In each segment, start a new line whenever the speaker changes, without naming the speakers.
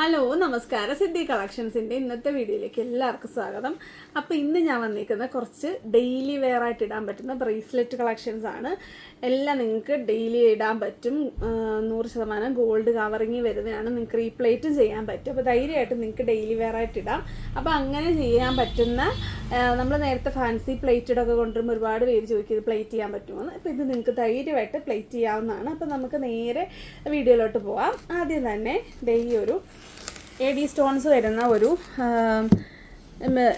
Hello നമസ്കാരം. സിദ്ധി കളക്ഷൻസിന്റെ ഇന്നത്തെ വീഡിയോയിലേക്ക് എല്ലാവർക്കും സ്വാഗതം. അപ്പോൾ ഇന്ന് ഞാൻ വന്നിരിക്കുന്ന കുറച്ച് ഡെയിലി വെയർ ആയിട്ട് ഇടാൻ പറ്റുന്ന ബ്രേസ്ലെറ്റ് കളക്ഷൻസ് ആണ്. എല്ലാം നിങ്ങൾക്ക് ഡെയിലി ഇടാൻ പറ്റും. നൂറ് ശതമാനം ഗോൾഡ് കവറിങ് വരുന്നതാണ്. നിങ്ങൾക്ക് റീപ്ലേറ്റും ചെയ്യാൻ പറ്റും. അപ്പോൾ ധൈര്യമായിട്ട് നിങ്ങൾക്ക് ഡെയിലി വെയർ ആയിട്ട് ഇടാം. അപ്പോൾ അങ്ങനെ ചെയ്യാൻ പറ്റുന്ന നമ്മൾ നേരത്തെ ഫാൻസി പ്ലേറ്റഡൊക്കെ കൊണ്ടുവരുമ്പോൾ ഒരുപാട് പേര് ചോദിക്കും പ്ലേറ്റ് ചെയ്യാൻ പറ്റുമെന്ന് അപ്പോൾ ഇത് നിങ്ങൾക്ക് ധൈര്യമായിട്ട് പ്ലേറ്റ് ചെയ്യാവുന്നതാണ്. അപ്പോൾ നമുക്ക് നേരെ വീഡിയോയിലോട്ട് പോവാം. ആദ്യം തന്നെ ഡെയിലി ഒരു എ ഡി സ്റ്റോൺസ് വരുന്ന ഒരു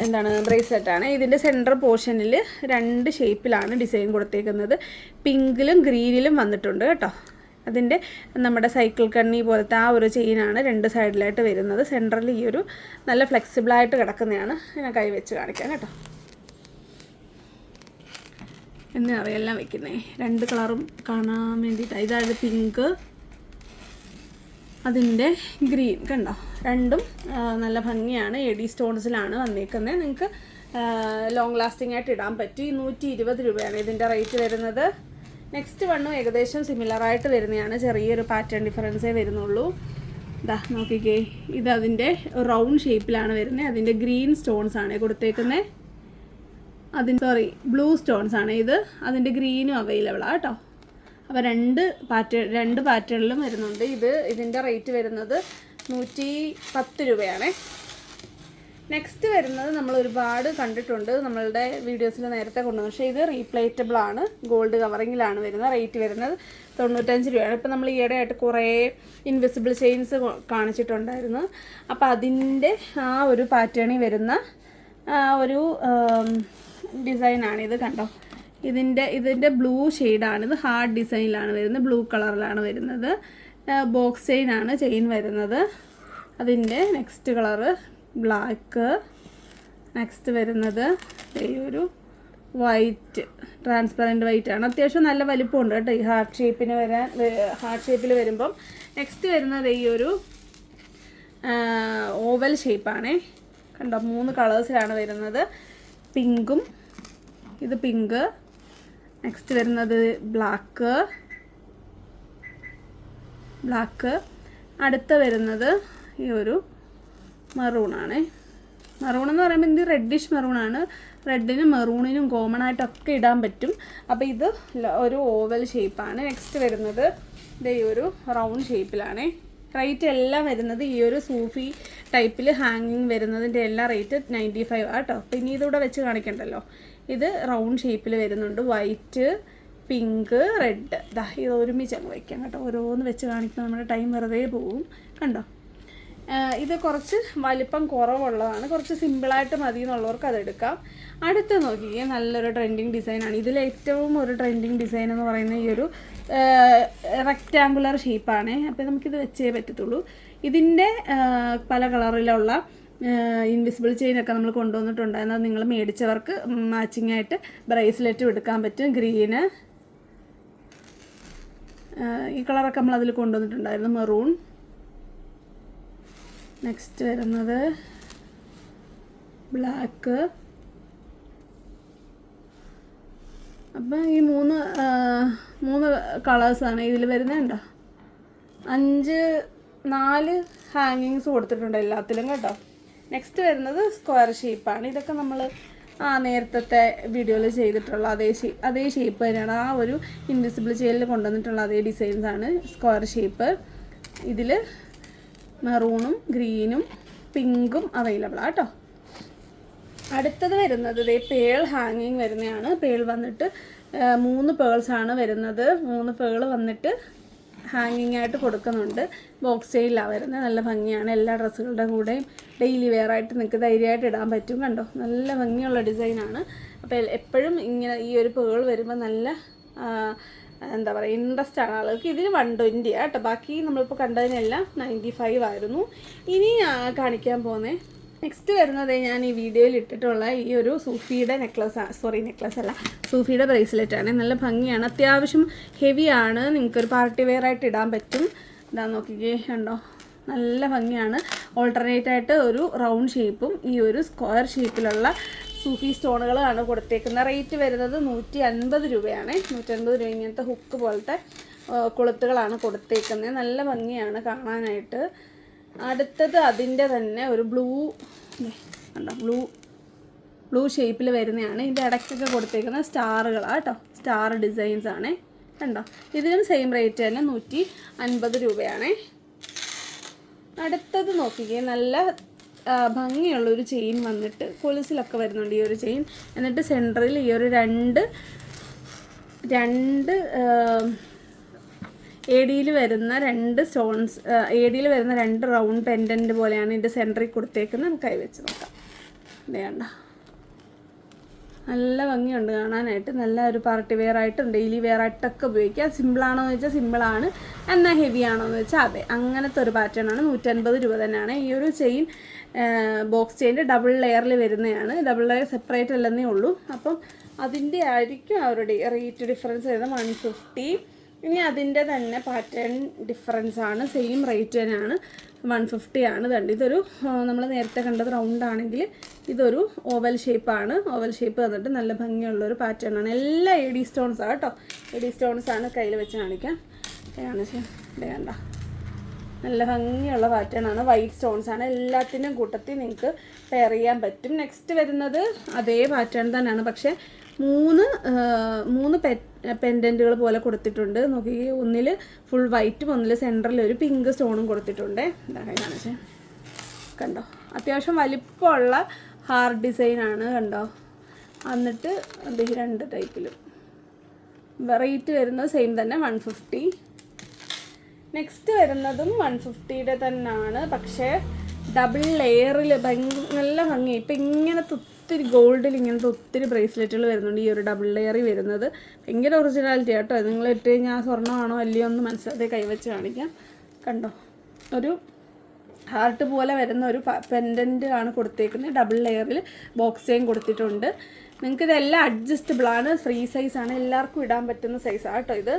എന്താണ് ബ്രേസ്ലെറ്റാണ് ഇതിന്റെ സെന്റർ പോർഷനിൽ രണ്ട് ഷേപ്പിലാണ് ഡിസൈൻ കൊടുത്തേക്കുന്നത്. പിങ്കിലും ഗ്രീനിലും വന്നിട്ടുണ്ട് കേട്ടോ. അതിന്റെ നമ്മുടെ സൈക്കിൾ കണ്ണി പോലത്തെ ആ ഒരു ചെയിനാണ് രണ്ട് സൈഡിലായിട്ട് വരുന്നത്. സെന്ററിൽ ഈ ഒരു നല്ല ഫ്ലെക്സിബിളായിട്ട് കിടക്കുന്നതാണ്. ഞാൻ കൈ വെച്ച് കാണിക്കാം കേട്ടോ. എന്ന് അറിയെല്ലാം വെക്കുന്നേ? രണ്ട് കളറും കാണാൻ വേണ്ടിയിട്ടാണ് ഇതായത് പിങ്ക് അതിന്റെ ഗ്രീൻ കണ്ടോ? രണ്ടും നല്ല ഭംഗിയാണ്. എ ഡി സ്റ്റോൺസിലാണ് വന്നേക്കുന്നത്. നിങ്ങൾക്ക് ലോങ് ലാസ്റ്റിംഗ് ആയിട്ട് ഇടാൻ പറ്റി. നൂറ്റി ഇരുപത് രൂപയാണ് ഇതിന്റെ റേറ്റ് വരുന്നത്. നെക്സ്റ്റ് വണ്ണും ഏകദേശം സിമിലർ ആയിട്ട് വരുന്നതാണ്. ചെറിയൊരു പാറ്റേൺ ഡിഫറൻസേ വരുന്നുള്ളൂ. ഇതാ നോക്കിക്കേ. ഇത് അതിന്റെ റൗണ്ട് ഷേപ്പിലാണ് വരുന്നത്. അതിന്റെ ഗ്രീൻ സ്റ്റോൺസ് ആണ് കൊടുത്തേക്കുന്നത് അതിന് സോറി ബ്ലൂ സ്റ്റോൺസ് ആണ് ഇത്. അതിന്റെ ഗ്രീനും അവൈലബിൾ ആണ് കേട്ടോ അപ്പോൾ രണ്ട് പാറ്റേൺ രണ്ട് പാറ്റേണിലും വരുന്നുണ്ട് ഇത്. ഇതിന്റെ റേറ്റ് വരുന്നത് നൂറ്റി പത്ത് രൂപയാണ്. നെക്സ്റ്റ് വരുന്നത് നമ്മൾ ഒരുപാട് കണ്ടിട്ടുണ്ട് നമ്മളുടെ വീഡിയോസിൽ നേരത്തെ കൊണ്ടുവന്നു. പക്ഷേ ഇത് റീപ്ലേറ്റബിൾ ആണ്. ഗോൾഡ് കവറിങ്ങിലാണ് വരുന്നത്. റേറ്റ് വരുന്നത് തൊണ്ണൂറ്റഞ്ച് രൂപയാണ്. ഇപ്പോൾ നമ്മൾ ഈയിടെ ആയിട്ട് കുറേ ഇൻവിസിബിൾ ചെയിൻസ് കാണിച്ചിട്ടുണ്ടായിരുന്നു. അപ്പോൾ അതിന്റെ ആ ഒരു പാറ്റേണിൽ വരുന്ന ഒരു ഡിസൈനാണ് ഇത് കണ്ടോ? ഇതിന്റെ ഇതിന്റെ ബ്ലൂ ഷെയ്ഡാണ് ഇത് ഹാർഡ് ഡിസൈനിലാണ് വരുന്നത്. ബ്ലൂ കളറിലാണ് വരുന്നത്. ബോക്സ് ചെയിൻ ആണ് ചെയിൻ വരുന്നത്. അതിന്റെ നെക്സ്റ്റ് കളറ് ബ്ലാക്ക് നെക്സ്റ്റ് വരുന്നത് ഒരു വൈറ്റ് ട്രാൻസ്പെറന്റ് വൈറ്റ് ആണ്. അത്യാവശ്യം നല്ല വലിപ്പമുണ്ട് കേട്ടോ ഈ ഹാർട്ട് ഷേപ്പിന് വരാൻ ഹാർട്ട് ഷേപ്പിൽ വരുമ്പം. നെക്സ്റ്റ് വരുന്നത് ഈ ഒരു ഓവൽ ഷേപ്പാണേ കണ്ടോ മൂന്ന് കളേഴ്സിലാണ് വരുന്നത്. പിങ്കും ഇത് പിങ്ക് നെക്സ്റ്റ് വരുന്നത് ബ്ലാക്ക് ബ്ലാക്ക് അടുത്ത വരുന്നത് ഈ ഒരു മെറൂണാണ് മെറൂൺ എന്ന് പറയുമ്പോൾ ഇത് റെഡിഷ് മെറൂണാണ് റെഡിനും മെറൂണിനും കോമൺ ആയിട്ടൊക്കെ ഇടാൻ പറ്റും. അപ്പോൾ ഇത് ഒരു ഓവൽ ഷേപ്പാണ് നെക്സ്റ്റ് വരുന്നത് ഇത് ഈ ഒരു റൗണ്ട് ഷേപ്പിലാണ് റേറ്റ് എല്ലാം വരുന്നത് ഈ ഒരു സൂഫി ടൈപ്പിൽ ഹാങ്ങിങ് വരുന്നതിന്റെ എല്ലാ റേറ്റ് നയന്റി ഫൈവ് ആട്ടോ പിന്നെ ഇതിവിടെ വെച്ച് കാണിക്കണ്ടല്ലോ. ഇത് റൗണ്ട് ഷേപ്പിൽ വരുന്നുണ്ട്. White pink red. ദാ ഇത് ഒരുമിച്ച് അങ്ങ് വയ്ക്കാം കേട്ടോ. ഓരോന്ന് വെച്ച് കാണിക്കുമ്പോൾ നമ്മുടെ ടൈം വെറുതെ പോവും. കണ്ടോ? ഇത് കുറച്ച് വലിപ്പം കുറവുള്ളതാണ്. കുറച്ച് സിമ്പിളായിട്ട് മതി എന്നുള്ളവർക്ക് അതെടുക്കാം അടുത്ത് നോക്കിയേ നല്ലൊരു ട്രെൻഡിങ് ഡിസൈനാണ് ഇതിൽ ഏറ്റവും ഒരു ട്രെൻഡിങ് ഡിസൈൻ എന്ന് പറയുന്ന ഈ ഒരു റെക്റ്റാങ്കുലർ ഷേപ്പാണ് അപ്പോൾ നമുക്കിത് വെച്ചേ പറ്റത്തുള്ളൂ. ഇതിന്റെ പല കളറിലുള്ള ഇൻവിസിബിൾ ചെയിനൊക്കെ നമ്മൾ കൊണ്ടുവന്നിട്ടുണ്ടായിരുന്നത് നിങ്ങൾ മേടിച്ചവർക്ക് മാച്ചിങ് ആയിട്ട് ബ്രേസ്ലെറ്റും എടുക്കാൻ പറ്റും. ഗ്രീന് ഈ കളറൊക്കെ നമ്മൾ അതിൽ കൊണ്ടുവന്നിട്ടുണ്ടായിരുന്നു മെറൂൺ നെക്സ്റ്റ് വരുന്നത് ബ്ലാക്ക് അപ്പം ഈ മൂന്ന് മൂന്ന് കളേഴ്സാണ് ഇതിൽ വരുന്നുണ്ടോ അഞ്ച് നാല് ഹാങ്ങിങ്സ് കൊടുത്തിട്ടുണ്ട് എല്ലാത്തിലും കേട്ടോ. നെക്സ്റ്റ് വരുന്നത് സ്ക്വയർ ഷേപ്പാണ് ഇതൊക്കെ നമ്മൾ ആ നേരത്തെ വീഡിയോയിൽ ചെയ്തിട്ടുള്ള അതേ അതേ ഷേപ്പ് തന്നെയാണ്. ആ ഒരു ഇൻവിസിബിൾ ചെയിലിൽ കൊണ്ടുവന്നിട്ടുള്ള അതേ ഡിസൈൻസ് ആണ് സ്ക്വയർ ഷേപ്പ് ഇതിൽ മെറൂണും ഗ്രീനും പിങ്കും അവൈലബിൾ ആട്ടോ അടുത്തത് വരുന്നത് ഇതേ പേൾ ഹാങ്ങിങ് വരുന്നതാണ്. പേൾ വന്നിട്ട് മൂന്ന് പേൾസാണ് വരുന്നത്. മൂന്ന് പേൾ വന്നിട്ട് ഹാങ്ങിങ് ആയിട്ട് കൊടുക്കുന്നുണ്ട്. ബോക്സ് ചെയിലാണ് വരുന്നത്. നല്ല ഭംഗിയാണ്. എല്ലാ ഡ്രസ്സുകളുടെ കൂടെയും ഡെയിലി വെയർ ആയിട്ട് നിങ്ങൾക്ക് ധൈര്യമായിട്ട് ഇടാൻ പറ്റും. കണ്ടോ? നല്ല ഭംഗിയുള്ള ഡിസൈനാണ് അപ്പോൾ എപ്പോഴും ഇങ്ങനെ ഈ ഒരു പേൾ വരുമ്പോൾ നല്ല എന്താ പറയുക ഇൻട്രസ്റ്റ് ആണ് ആളുകൾക്ക്. ഇതിന് വൺ ട്വന്റി കേട്ടോ. ബാക്കി നമ്മളിപ്പോൾ കണ്ടതിനെല്ലാം നയന്റി ഫൈവ് ആയിരുന്നു. ഇനി കാണിക്കാൻ പോകുന്നത് നെക്സ്റ്റ് വരുന്നത് ഞാൻ ഈ വീഡിയോയിൽ ഇട്ടിട്ടുള്ള ഈ ഒരു സൂഫിയുടെ നെക്ലസ് സോറി നെക്ലസ് അല്ല. സൂഫിയുടെ ബ്രേസ്ലെറ്റ് ആണ്. നല്ല ഭംഗിയാണ്. അത്യാവശ്യം ഹെവി ഹെവിയാണ് നിങ്ങൾക്കൊരു പാർട്ടി വെയർ ആയിട്ട് ഇടാൻ പറ്റും. ഇതാ നോക്കിക്കേ ഉണ്ടോ നല്ല ഭംഗിയാണ്. ഓൾട്ടർനേറ്റ് ആയിട്ട് ഒരു റൗണ്ട് ഷേപ്പും ഈ ഒരു സ്ക്വയർ ഷേപ്പിലുള്ള സൂഫി സ്റ്റോണുകളാണ് കൊടുത്തേക്കുന്നത്. റേറ്റ് വരുന്നത് നൂറ്റി അൻപത് രൂപയാണ്. നൂറ്റൻപത് രൂപ ഇങ്ങനത്തെ ഹുക്ക് പോലത്തെ കൊളുത്തുകളാണ് കൊടുത്തേക്കുന്നത്. നല്ല ഭംഗിയാണ് കാണാനായിട്ട്. അടുത്തത് അതിന്റെ തന്നെ ഒരു ബ്ലൂ കണ്ടോ ബ്ലൂ ബ്ലൂ ഷേപ്പിൽ വരുന്നതാണ് ഇതിന്റെ ഇടയ്ക്കൊക്കെ കൊടുത്തേക്കുന്ന സ്റ്റാറുകളാണ് കേട്ടോ സ്റ്റാർ ഡിസൈൻസ് ആണ്. കണ്ടോ ഇതിനും സെയിം റേറ്റ് തന്നെ നൂറ്റി അൻപത് രൂപയാണേ. അടുത്തത് നോക്കിക്കേ നല്ല ഭംഗിയുള്ളൊരു ചെയിൻ വന്നിട്ട് കൊലുസിലൊക്കെ വരുന്നുണ്ട് ഈ ഒരു ചെയിൻ. എന്നിട്ട് സെന്ററിൽ ഈ ഒരു രണ്ട് രണ്ട് എ ഡിയിൽ വരുന്ന രണ്ട് സ്റ്റോൺസ് എ ഡിയിൽ വരുന്ന രണ്ട് റൗണ്ട് പെൻഡന്റ് പോലെയാണ് ഇതിന്റെ സെന്ററിൽ കൊടുത്തേക്കുന്നത്. നമുക്ക് കൈ വെച്ച് നോക്കാം. വേണ്ട നല്ല ഭംഗിയുണ്ട് കാണാനായിട്ട്. നല്ല ഒരു പാർട്ടി വെയർ ആയിട്ടും ഡെയിലി വെയർ ആയിട്ടൊക്കെ ഉപയോഗിക്കാം സിമ്പിളാണോ എന്ന് വെച്ചാൽ സിമ്പിളാണ് എന്നാൽ ഹെവി ആണോ എന്ന് വെച്ചാൽ അതെ. അങ്ങനത്തെ ഒരു പാറ്റേൺ ആണ്. നൂറ്റൻപത് രൂപ തന്നെയാണ്. ഈ ഒരു ചെയിൻ ബോക്സ് ചെയിന്റെ ഡബിൾ ലെയറിൽ വരുന്നതാണ്. ഡബിൾ ലെയർ സെപ്പറേറ്റ് അല്ലെന്നേ ഉള്ളൂ. അപ്പം അതിന്റെ ആയിരിക്കും അവരുടെ റേറ്റ് ഡിഫറൻസ് വരുന്നത്. വൺ ഫിഫ്റ്റി ഇനി അതിന്റെ തന്നെ പാറ്റേൺ ഡിഫറൻസ് ആണ് സെയിം റേറ്റ് തന്നെയാണ് വൺ ഫിഫ്റ്റി ആണ്. കണ്ട്? ഇതൊരു നമ്മൾ നേരത്തെ കണ്ടത് റൗണ്ട് ആണെങ്കിൽ ഇതൊരു ഓവൽ ഷേപ്പാണ് ഓവൽ ഷേപ്പ് വന്നിട്ട് നല്ല ഭംഗിയുള്ളൊരു പാറ്റേൺ ആണ്. എല്ലാ എ ഡി സ്റ്റോൺസ് ആണ് കേട്ടോ. എ ഡി സ്റ്റോൺസ് ആണ് കയ്യിൽ വെച്ച് കാണിക്കാം. കാണിച്ചാൽ വേണ്ട നല്ല ഭംഗിയുള്ള പാറ്റേൺ ആണ്. വൈറ്റ് സ്റ്റോൺസ് ആണ്. എല്ലാത്തിനും കൂട്ടത്തിൽ നിങ്ങൾക്ക് പെയർ ചെയ്യാൻ പറ്റും. നെക്സ്റ്റ് വരുന്നത് അതേ പാറ്റേൺ തന്നെയാണ്. പക്ഷേ മൂന്ന് മൂന്ന് പെ പെൻഡന്റുകൾ പോലെ കൊടുത്തിട്ടുണ്ട്. നോക്കി ഒന്നിൽ ഫുൾ വൈറ്റും ഒന്നിൽ സെന്ററിൽ ഒരു പിങ്ക് സ്റ്റോണും കൊടുത്തിട്ടുണ്ട്. എന്താ കാണിച്ചേ. കണ്ടോ? അത്യാവശ്യം വലിപ്പമുള്ള ഹാർഡ് ഡിസൈനാണ് കണ്ടോ? എന്നിട്ട് ഈ രണ്ട് ടൈപ്പിലും റേറ്റ് വരുന്നത് സെയിം തന്നെ വൺ ഫിഫ്റ്റി നെക്സ്റ്റ് വരുന്നതും വൺ ഫിഫ്റ്റിയുടെ തന്നെയാണ് പക്ഷേ ഡബിൾ ലെയറിൽ നല്ല ഭംഗി. ഇപ്പം ഇങ്ങനത്തെ ഒത്തിരി ഗോൾഡിൽ ഇങ്ങനത്തെ ഒത്തിരി ബ്രേസ്ലെറ്റുകൾ വരുന്നുണ്ട്. ഈ ഒരു ഡബിൾ ലെയറി വരുന്നത്. ഭയങ്കര ഒറിജിനാലിറ്റി ആട്ടോ. നിങ്ങൾ ഇട്ട് കഴിഞ്ഞാൽ സ്വർണമാണോ അല്ലയോ ഒന്ന് മനസ്സിലാക്കി കൈവച്ച് കാണിക്കാം. കണ്ടോ? ഒരു ഹാർട്ട് പോലെ വരുന്ന ഒരു പെൻഡന്റ് ആണ് കൊടുത്തേക്കുന്നത്. ഡബിൾ ലെയറിൽ ബോക്സേയും കൊടുത്തിട്ടുണ്ട്. നിങ്ങൾക്ക് ഇതെല്ലാം അഡ്ജസ്റ്റബിൾ ആണ്. ഫ്രീ സൈസാണ് എല്ലാവർക്കും ഇടാൻ പറ്റുന്ന സൈസാണ് കേട്ടോ ഇത്.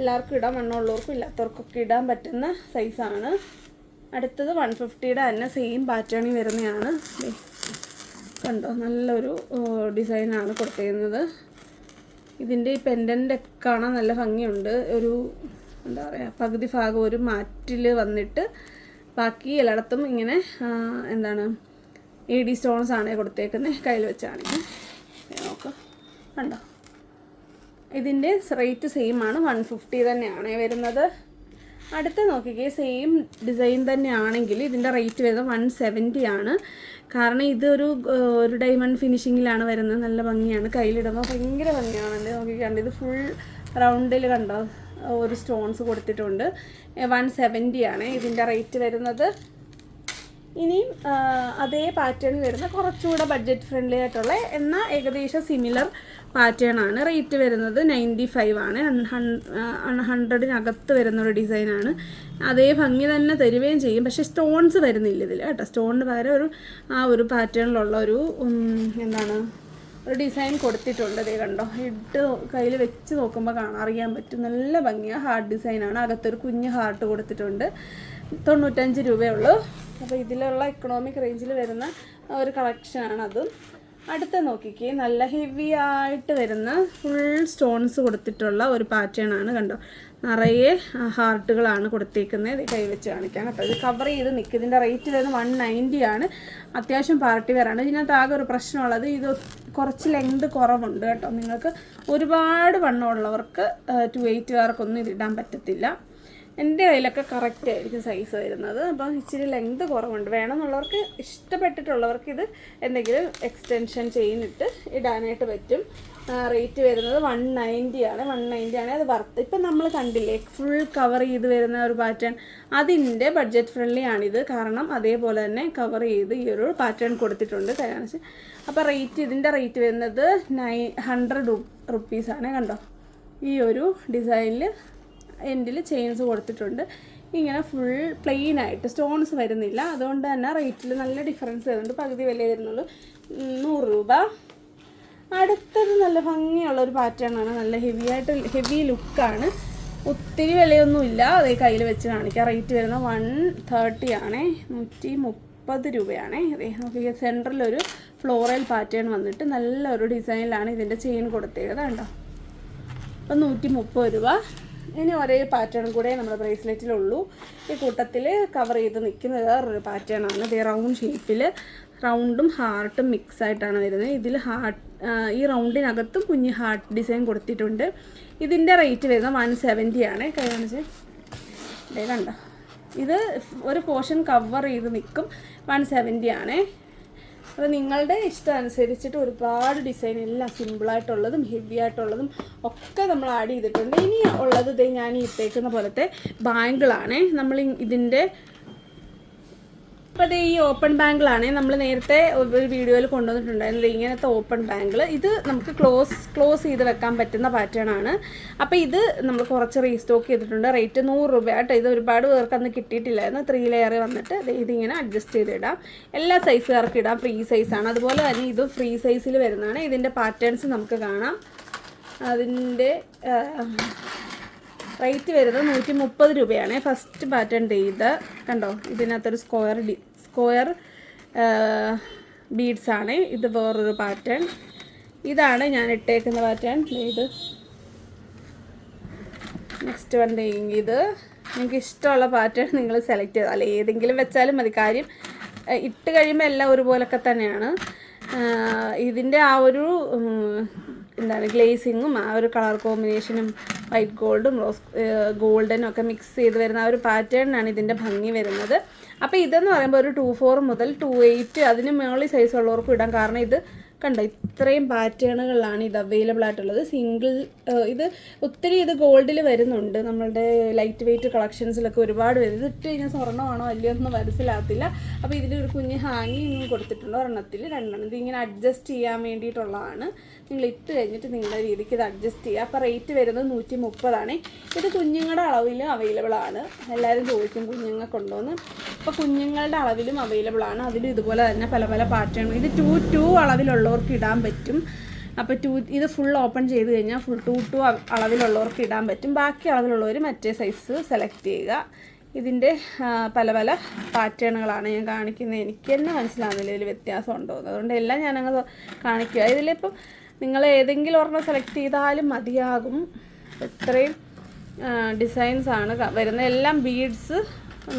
എല്ലാവർക്കും ഇടാൻ വണ്ണമുള്ളവർക്കും ഇല്ലാത്തവർക്കൊക്കെ ഇടാൻ പറ്റുന്ന സൈസാണ് അടുത്തത് വൺ ഫിഫ്റ്റിയുടെ തന്നെ സെയിം പാറ്റേണിൽ വരുന്നതാണ്. കണ്ടോ നല്ലൊരു ഡിസൈനാണ് കൊടുത്തിരുന്നത്. ഇതിന്റെ ഈ പെൻഡന്റ് കാണാൻ നല്ല ഭംഗിയുണ്ട്. ഒരു എന്താ പറയുക പകുതി ഭാഗം ഒരു മാറ്റിൽ വന്നിട്ട് ബാക്കി എല്ലായിടത്തും ഇങ്ങനെ എന്താണ് എ ഡി സ്റ്റോൺസ് ആണ് കൊടുത്തേക്കുന്നത് കയ്യിൽ വെച്ചാണെങ്കിൽ. നോക്കാം. കണ്ടോ? ഇതിന്റെ റേറ്റ് സെയിം ആണ്. വൺ ഫിഫ്റ്റി തന്നെയാണ് വരുന്നത്. അടുത്ത നോക്കിക്കേ സെയിം ഡിസൈൻ തന്നെയാണെങ്കിൽ ഇതിന്റെ റേറ്റ് വരുന്നത് വൺ സെവന്റി ആണ്. കാരണം ഇതൊരു ഒരു ഡയമണ്ട് ഫിനിഷിങ്ങിലാണ് വരുന്നത്. നല്ല ഭംഗിയാണ്. കയ്യിലിടുമ്പോൾ ഭയങ്കര ഭംഗിയാണ്. നോക്കിക്കണ്ട് ഇത് ഫുൾ റൗണ്ടിൽ കണ്ടോ? ഒരു സ്റ്റോൺസ് കൊടുത്തിട്ടുണ്ട്. വൺ സെവന്റി ആണ് ഇതിന്റെ റേറ്റ് വരുന്നത്. ഇനിയും അതേ പാറ്റേൺ വരുന്ന കുറച്ചുകൂടെ ബഡ്ജറ്റ് ഫ്രണ്ട്ലി ആയിട്ടുള്ള എന്നാൽ ഏകദേശം സിമിലർ പാറ്റേൺ ആണ്. റേറ്റ് വരുന്നത് നയന്റി ഫൈവ് ആണ് ഹൺഡ്രഡിനകത്ത് വരുന്ന ഒരു ഡിസൈനാണ് അതേ ഭംഗി തന്നെ തരുകയും ചെയ്യും. പക്ഷേ സ്റ്റോൺസ് വരുന്നില്ല ഇതിൽ കേട്ടോ. സ്റ്റോണിന് പകരം ഒരു ആ ഒരു പാറ്റേണിലുള്ള ഒരു എന്താണ് ഒരു ഡിസൈൻ കൊടുത്തിട്ടുണ്ട് അതേ കണ്ടോ. ഇട്ട് കയ്യിൽ വെച്ച് നോക്കുമ്പോൾ കാണാൻ അറിയാൻ പറ്റും. നല്ല ഭംഗിയാണ് ഹാർട്ട് ഡിസൈനാണ് അകത്തൊരു കുഞ്ഞ് ഹാർട്ട് കൊടുത്തിട്ടുണ്ട്. തൊണ്ണൂറ്റഞ്ച് രൂപയുള്ളൂ. അപ്പോൾ ഇതിലുള്ള എക്കണോമിക് റേഞ്ചിൽ വരുന്ന ഒരു കളക്ഷനാണ് അതും. അടുത്ത നോക്കിക്കേ നല്ല ഹെവി ആയിട്ട് വരുന്ന ഫുൾ സ്റ്റോൺസ് കൊടുത്തിട്ടുള്ള ഒരു പാറ്റേൺ ആണ് കണ്ടോ? നിറയെ ഹാർട്ടുകളാണ് കൊടുത്തേക്കുന്നത്. കൈ വെച്ച് കാണിക്കാം കേട്ടോ. ഇത് കവർ ചെയ്ത് നിൽക്കും ഇതിന്റെ റേറ്റ് വരുന്നത് വൺ നയന്റി ആണ്. അത്യാവശ്യം പാർട്ടി വെയറാണ് ഇതിനകത്ത് ആകെ ഒരു പ്രശ്നമുള്ളത് ഇത് കുറച്ച് ലെങ്ത് കുറവുണ്ട് കേട്ടോ. നിങ്ങൾക്ക് ഒരുപാട് വണ്ണമുള്ളവർക്ക് ടു എയ്റ്റുകാർക്കൊന്നും ഇതിടാൻ പറ്റത്തില്ല. എന്റെ കയ്യിലൊക്കെ കറക്റ്റ് ആയിരിക്കും സൈസ് വരുന്നത്. അപ്പം ഇച്ചിരി ലെങ്ത് കുറവുണ്ട്. വേണമെന്നുള്ളവർക്ക് ഇഷ്ടപ്പെട്ടിട്ടുള്ളവർക്ക് ഇത് എന്തെങ്കിലും എക്സ്റ്റൻഷൻ ചെയ്യുന്നിട്ട് ഇടാനായിട്ട് പറ്റും. റേറ്റ് വരുന്നത് വൺ നയന്റി ആണ്. വൺ നയന്റി ആണ് അത് വർത്ത് ഇപ്പം നമ്മൾ കണ്ടില്ലേ ഫുൾ കവർ ചെയ്ത് വരുന്ന ഒരു പാറ്റേൺ അതിന്റെ ബഡ്ജറ്റ് ഫ്രണ്ട്ലി ആണിത്. കാരണം അതേപോലെ തന്നെ കവർ ചെയ്ത് ഈ ഒരു പാറ്റേൺ കൊടുത്തിട്ടുണ്ട്. കാരണം അപ്പോൾ റേറ്റ് ഇതിന്റെ റേറ്റ് വരുന്നത് നൈ ഹൺഡ്രഡ് റുപ്പീസാണ് കണ്ടോ? ഈ ഒരു ഡിസൈനിൽ എൻഡിൽ ചെയിൻസ് കൊടുത്തിട്ടുണ്ട്. ഇങ്ങനെ ഫുൾ പ്ലെയിൻ ആയിട്ട് സ്റ്റോൺസ് വരുന്നില്ല. അതുകൊണ്ട് തന്നെ റേറ്റിൽ നല്ല ഡിഫറൻസ് വരുന്നുണ്ട്. പകുതി വില വരുന്നുള്ളൂ. നൂറ് രൂപ. അടുത്തത് നല്ല ഭംഗിയുള്ള ഒരു പാറ്റേൺ ആണ്. നല്ല ഹെവി ആയിട്ട് ഹെവി ലുക്കാണ് ഒത്തിരി വിലയൊന്നുമില്ല. അതേ കയ്യിൽ വെച്ച് കാണിക്കാം. റേറ്റ് വരുന്നത് വൺ തേർട്ടി ആണേ. നൂറ്റി മുപ്പത് രൂപയാണേ. അതേ നമുക്ക് സെന്ററിലൊരു ഫ്ലോറൽ പാറ്റേൺ വന്നിട്ട് നല്ലൊരു ഡിസൈനിലാണ് ഇതിന്റെ ചെയിൻ കൊടുത്തേക്കുന്നത്. കണ്ടോ? അപ്പം നൂറ്റി മുപ്പത് രൂപ. ഇനി ഒരേ പാറ്റേൺ കൂടെ നമ്മുടെ ബ്രേസ്ലെറ്റിലുള്ളൂ ഈ കൂട്ടത്തിൽ കവർ ചെയ്ത് നിൽക്കുന്ന വേറൊരു പാറ്റേൺ ആണ്. ഇത് റൗണ്ട് ഷേപ്പിൽ റൗണ്ടും ഹാർട്ടും മിക്സ് ആയിട്ടാണ് വരുന്നത്. ഇതിൽ ഹാർട്ട് ഈ റൗണ്ടിനകത്തും കുഞ്ഞ് ഹാർട്ട് ഡിസൈൻ കൊടുത്തിട്ടുണ്ട്. ഇതിന്റെ റേറ്റ് വരുന്നത് വൺ സെവന്റി ആണ്. കാണിച്ച്. കണ്ട? ഇത് ഒരു പോർഷൻ കവർ ചെയ്ത് നിൽക്കും. വൺ സെവന്റി ആണേ. അപ്പോൾ നിങ്ങളുടെ ഇഷ്ടം അനുസരിച്ചിട്ട് ഒരുപാട് ഡിസൈൻ എല്ലാം സിമ്പിളായിട്ടുള്ളതും ഹെവി ആയിട്ടുള്ളതും ഒക്കെ നമ്മൾ ആഡ് ചെയ്തിട്ടുണ്ട്. ഇനി ഉള്ളത് ഞാൻ ഇട്ടേക്കുന്ന പോലത്തെ ബാങ്കിളാണേ. നമ്മൾ ഇതിന്റെ അപ്പോൾ ഈ ഓപ്പൺ ബാങ്കിലാണ് നമ്മൾ നേരത്തെ ഒരു വീഡിയോയിൽ കൊണ്ടുവന്നിട്ടുണ്ടായിരുന്നത് ഇങ്ങനത്തെ ഓപ്പൺ ബാങ്കിൾ ഇത് നമുക്ക് ക്ലോസ് ക്ലോസ് ചെയ്ത് വെക്കാൻ പറ്റുന്ന പാറ്റേൺ ആണ്. അപ്പോൾ ഇത് നമ്മൾ കുറച്ച് റീസ്റ്റോക്ക് ചെയ്തിട്ടുണ്ട്. റേറ്റ് നൂറ് രൂപ. ആട്ടോ ഇത് ഒരുപാട് പേർക്ക് അന്ന് കിട്ടിയിട്ടില്ലായിരുന്നു. ത്രീ ലെയർ വന്നിട്ട് ഇതിങ്ങനെ അഡ്ജസ്റ്റ് ചെയ്തിടാം. എല്ലാ സൈസുകാർക്ക് ഇടാം. ഫ്രീ സൈസാണ് അതുപോലെ തന്നെ ഇത് ഫ്രീ സൈസിൽ വരുന്നതാണ്. ഇതിന്റെ പാറ്റേൺസ് നമുക്ക് കാണാം. അതിന്റെ റേറ്റ് വരുന്നത് നൂറ്റി മുപ്പത് രൂപയാണ് ഫസ്റ്റ് പാറ്റേൺ ചെയ്ത് കണ്ടോ? ഇതിനകത്തൊരു സ്ക്വയർ ഡി സ്ക്വയർ ബീഡ്സ് ആണ് ഇത് വേറൊരു പാറ്റേൺ. ഇതാണ് ഞാൻ ഇട്ടേക്കുന്ന പാറ്റേൺ. ഇത്. നെക്സ്റ്റ് വൺ ഇത്. നിങ്ങൾക്ക് ഇഷ്ടമുള്ള പാറ്റേൺ നിങ്ങൾ സെലക്ട് ചെയ്താൽ അല്ല ഏതെങ്കിലും വെച്ചാലും മതി. കാര്യം ഇട്ട് കഴിയുമ്പോൾ എല്ലാം ഒരുപോലൊക്കെ തന്നെയാണ്. ഇതിന്റെ ആ ഒരു എന്താണ് ഗ്ലേസിങ്ങും ആ ഒരു കളർ കോമ്പിനേഷനും വൈറ്റ് ഗോൾഡും റോസ് ഗോൾഡനും ഒക്കെ മിക്സ് ചെയ്ത് വരുന്ന ആ ഒരു പാറ്റേണിനാണ് ഇതിന്റെ ഭംഗി വരുന്നത്. അപ്പോൾ ഇതെന്ന് പറയുമ്പോൾ ഒരു ടു ഫോർ മുതൽ ടു എയ്റ്റ് അതിന് മുകളിൽ സൈസ് ഉള്ളവർക്കും ഇടാം. കാരണം ഇത് കണ്ടോ ഇത്രയും പാറ്റേണുകളിലാണ് ഇത് അവൈലബിൾ ആയിട്ടുള്ളത്. സിംഗിൾ ഇത് ഒത്തിരി ഇത് ഗോൾഡിൽ വരുന്നുണ്ട്. നമ്മളുടെ ലൈറ്റ് വെയിറ്റ് കളക്ഷൻസിലൊക്കെ ഒരുപാട് വരും. ഇട്ട് കഴിഞ്ഞാൽ സ്വർണമാണോ അല്ലയോ എന്ന് മനസ്സിലാകത്തില്ല. അപ്പോൾ ഇതിലൊരു കുഞ്ഞ് ഹാങ്ങിങ് കൊടുത്തിട്ടുണ്ട് ഒരെണ്ണത്തിൽ രണ്ടെണ്ണം. ഇത് ഇങ്ങനെ അഡ്ജസ്റ്റ് ചെയ്യാൻ വേണ്ടിയിട്ടുള്ളതാണ്. നിങ്ങൾ ഇട്ട് കഴിഞ്ഞിട്ട് നിങ്ങളുടെ രീതിക്ക് ഇത് അഡ്ജസ്റ്റ് ചെയ്യുക അപ്പോൾ റേറ്റ് വരുന്നത് നൂറ്റി മുപ്പതാണ് ഇത് കുഞ്ഞുങ്ങളുടെ അളവിൽ അവൈലബിൾ ആണ്. എല്ലാവരും ചോദിക്കും കുഞ്ഞുങ്ങൾക്കുണ്ടോയെന്ന് അപ്പോൾ കുഞ്ഞുങ്ങളുടെ അളവിലും അവൈലബിൾ ആണ്. അതിലും ഇതുപോലെ തന്നെ പല പല പാറ്റേൺ ഇത് ടു ടു അളവിലുള്ളവർക്ക് ഇടാൻ പറ്റും. അപ്പോൾ ടു ഇത് ഫുൾ ഓപ്പൺ ചെയ്ത് കഴിഞ്ഞാൽ ഫുൾ ടു ടു അളവിലുള്ളവർക്ക് ഇടാൻ പറ്റും. ബാക്കി അളവിലുള്ളവർ മറ്റേ സൈസ് സെലക്ട് ചെയ്യുക. ഇതിന്റെ പല പല പാറ്റേണുകളാണ് ഞാൻ കാണിക്കുന്നത്. എനിക്ക് തന്നെ മനസ്സിലാവുന്നില്ല ഇതിൽ വ്യത്യാസം ഉണ്ടോ അതുകൊണ്ട് എല്ലാം ഞാനങ്ങ് കാണിക്കുക. ഇതിലിപ്പം നിങ്ങൾ ഏതെങ്കിലും ഒരെണ്ണം സെലക്ട് ചെയ്താലും മതിയാകും. ഇത്രയും ഡിസൈൻസാണ് വരുന്നത്. എല്ലാം ബീഡ്സ്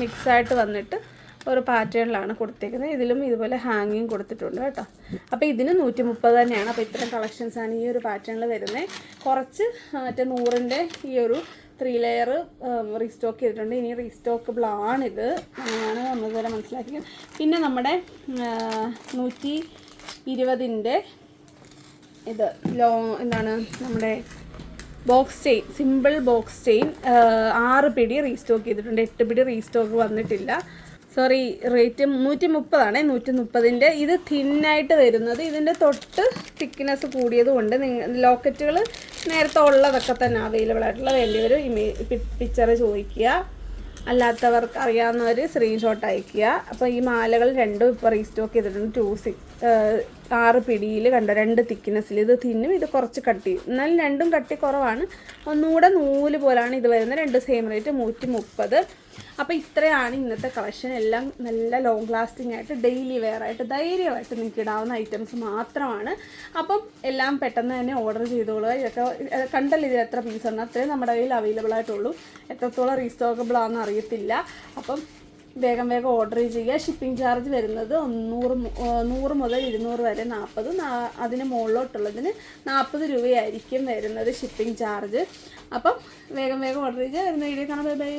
മിക്സായിട്ട് വന്നിട്ട് ഒരു പാറ്റേണിലാണ് കൊടുത്തേക്കുന്നത്. ഇതിലും ഇതുപോലെ ഹാങ്ങിങ് കൊടുത്തിട്ടുണ്ട് കേട്ടോ. അപ്പോൾ ഇതിന് നൂറ്റി മുപ്പത് തന്നെയാണ്. അപ്പോൾ ഇത്തരം കളക്ഷൻസാണ് ഈ ഒരു പാറ്റേണിൽ വരുന്നത് കുറച്ച് മറ്റേ നൂറിന്റെ ഈ ഒരു ത്രീ ലെയർ റീസ്റ്റോക്ക് ചെയ്തിട്ടുണ്ട്. ഇനി റീസ്റ്റോക്കബിൾ ആണിത്. അങ്ങനെയാണ് നമ്മളിതുവരെ മനസ്സിലാക്കിയത്. പിന്നെ നമ്മുടെ നൂറ്റി ഇരുപതിന്റെ ഇത് ലോ എന്താണ് നമ്മുടെ box chain simple box chain ആറ് പിടി റീസ്റ്റോക്ക് ചെയ്തിട്ടുണ്ട്. എട്ട് പിടി റീസ്റ്റോക്ക് വന്നിട്ടില്ല. സോറി റേറ്റ് നൂറ്റി മുപ്പതാണ് നൂറ്റി മുപ്പതിന്റെ ഇത് തിന്നായിട്ട് വരുന്നത്. ഇതിന്റെ തൊട്ട് തിക്നെസ് കൂടിയത് കൊണ്ട് ലോക്കറ്റുകൾ നേരത്തെ ഉള്ളതൊക്കെ തന്നെ അവൈലബിൾ ആയിട്ടുള്ള വേണ്ടിയവർ ഇമേ പിക്ചർ ചോദിക്കുക. അല്ലാത്തവർക്ക് അറിയാവുന്നവർ സ്ക്രീൻഷോട്ട് അയക്കുക. അപ്പോൾ ഈ മാലകൾ രണ്ടും ഇപ്പോൾ റീസ്റ്റോക്ക് ചെയ്തിട്ടുണ്ട്. ടു സിക്സ് ആറ് പിടിയിൽ കണ്ടോ? രണ്ട് തിക്നെസ്സിൽ ഇത് തിന്നും ഇത് കുറച്ച് കട്ടി എന്നാലും രണ്ടും കട്ടി കുറവാണ്. ഒന്നുകൂടെ നൂൽ പോലാണ് ഇത് വരുന്നത്. രണ്ട് സെയിം റേറ്റ് നൂറ്റി മുപ്പത്. അപ്പോൾ ഇത്രയാണ് ഇന്നത്തെ കളക്ഷൻ എല്ലാം നല്ല ലോങ് ലാസ്റ്റിംഗ് ആയിട്ട് ഡെയിലി വെയർ ആയിട്ട് ധൈര്യമായിട്ട് നിങ്ങൾക്ക് ഇടാവുന്ന ഐറ്റംസ് മാത്രമാണ്. അപ്പം എല്ലാം പെട്ടെന്ന് തന്നെ ഓർഡർ ചെയ്തോളുക. ഇതൊക്കെ കണ്ടല്ല കണ്ടല്ലോ ഇത് എത്ര പീസ് ഉണ്ട് അത്രയും നമ്മുടെ കയ്യിൽ അവൈലബിൾ ആയിട്ടുള്ളൂ. എത്രത്തോളം റീസ്റ്റോക്കബിൾ ആണെന്ന് അറിയത്തില്ല. അപ്പം വേഗം വേഗം ഓർഡർ ചെയ്യുക. ഷിപ്പിംഗ് ചാർജ് വരുന്നത് നൂറ് നൂറ് മുതൽ ഇരുന്നൂറ് വരെ നാൽപ്പത് അതിന് മുകളിലോട്ടുള്ളതിന് നാൽപ്പത് രൂപയായിരിക്കും വരുന്നത് ഷിപ്പിംഗ് ചാർജ് അപ്പം വേഗം വേഗം ഓർഡർ ചെയ്യുക. വരുന്ന വീഡിയോ കാണാം. Bye bye